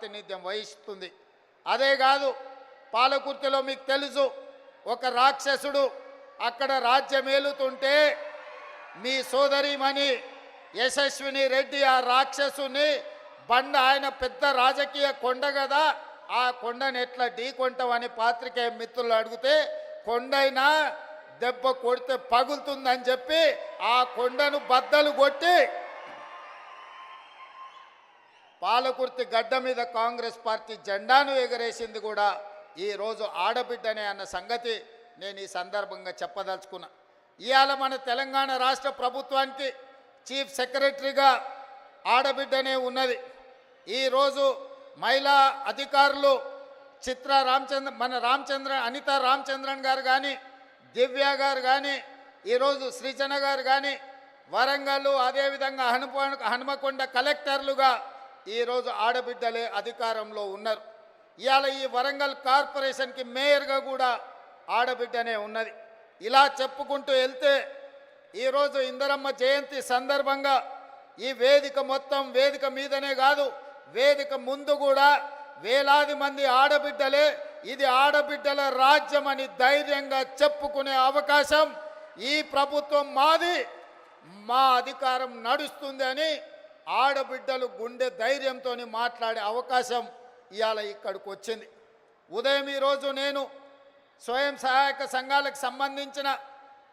ప్రాతినిధ్యం వహిస్తుంది. అదే కాదు పాలకుర్తిలో మీకు తెలుసు ఒక రాక్షసుడు అక్కడ రాజ్యమేలుతుంటే మీ సోదరిమణి యశస్విని రెడ్డి ఆ రాక్షసుని బండ ఆయన పెద్ద రాజకీయ కొండ కదా ఆ కొండని ఎట్లా ఢీకొంటామని పాత్రికేయ మిత్రులు అడిగితే కొండైనా దెబ్బ కొడితే పగులుతుందని చెప్పి ఆ కొండను బద్దలు కొట్టి పాలకుర్తి గడ్డ మీద కాంగ్రెస్ పార్టీ జెండాను ఎగరేసింది కూడా ఈరోజు ఆడబిడ్డనే అన్న సంగతి నేను ఈ సందర్భంగా చెప్పదలుచుకున్నా. ఇవాళ మన తెలంగాణ రాష్ట్ర ప్రభుత్వానికి చీఫ్ సెక్రటరీగా ఆడబిడ్డనే ఉన్నది. ఈరోజు మహిళా అధికారులు చిత్ర రామచంద్ర మన రామచంద్ర అనిత రామచంద్రన్ గారు కానీ దివ్య గారు కానీ ఈరోజు సృజన గారు కానీ వరంగల్ అదేవిధంగా హనుమ హనుమకొండ కలెక్టర్లుగా ఈరోజు ఆడబిడ్డలే అధికారంలో ఉన్నారు. ఇవాళ ఈ వరంగల్ కార్పొరేషన్కి మేయర్గా కూడా ఆడబిడ్డనే ఉన్నది. ఇలా చెప్పుకుంటూ వెళ్తే ఈరోజు ఇందరమ్మ జయంతి సందర్భంగా ఈ వేదిక మొత్తం వేదిక మీదనే కాదు వేదిక ముందు కూడా వేలాది మంది ఆడబిడ్డలే ఇది ఆడబిడ్డల రాజ్యం అని ధైర్యంగా చెప్పుకునే అవకాశం ఈ ప్రభుత్వం మాది మా అధికారం నడుస్తుంది అని ఆడబిడ్డలు గుండె ధైర్యంతో మాట్లాడే అవకాశం ఇవాళ ఇక్కడికి వచ్చింది ఉదయం ఈరోజు నేను స్వయం సహాయక సంఘాలకు సంబంధించిన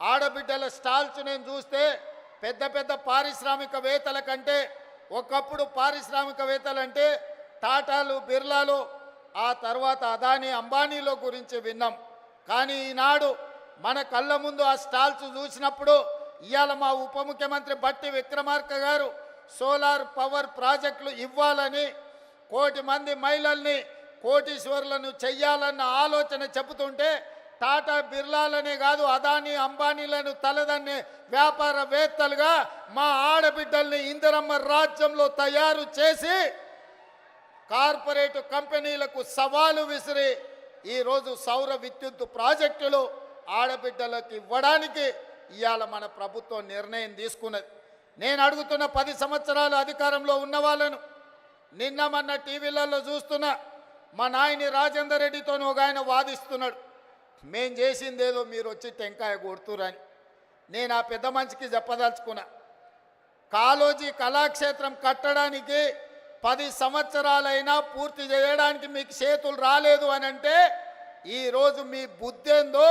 ఆడబిడ్డల స్టాల్స్ నేను చూస్తే పెద్ద పెద్ద పారిశ్రామికవేత్తల కంటే ఒకప్పుడు పారిశ్రామికవేత్తలు అంటే టాటాలు బిర్లాలు ఆ తర్వాత అదానీ అంబానీలో గురించి విన్నాం. కానీ ఈనాడు మన కళ్ళ ముందు ఆ స్టాల్స్ చూసినప్పుడు ఇవాళ మా ఉప ముఖ్యమంత్రి బట్టి విక్రమార్క గారు సోలార్ పవర్ ప్రాజెక్టులు ఇవ్వాలని కోటి మంది మహిళల్ని కోటీశ్వరులను చెయ్యాలన్న ఆలోచన చెబుతుంటే టాటా బిర్లాలనే కాదు అదానీ అంబానీలను తలదన్ని వ్యాపారవేత్తలుగా మా ఆడబిడ్డల్ని ఇందిరమ్మ రాజ్యంలో తయారు చేసి కార్పొరేట్ కంపెనీలకు సవాలు విసిరి ఈరోజు సౌర విద్యుత్ ప్రాజెక్టులు ఆడబిడ్డలకు ఇవ్వడానికి ఇవాళ మన ప్రభుత్వం నిర్ణయం తీసుకున్నది. నేను అడుగుతున్న పది సంవత్సరాలు అధికారంలో ఉన్న వాళ్ళను నిన్న మొన్న టీవీలలో చూస్తున్నా మా నాయని రాజేందర్ రెడ్డితో ఒక ఆయన వాదిస్తున్నాడు. మేం చేసిందేదో మీరు వచ్చి టెంకాయ కొడుతురని. నేను ఆ పెద్ద మనిషికి చెప్పదలుచుకున్నా కాలోజీ కళాక్షేత్రం కట్టడానికి పది సంవత్సరాలైనా పూర్తి చేయడానికి మీకు చేతులు రాలేదు అని అంటే ఈరోజు మీ బుద్ధేందో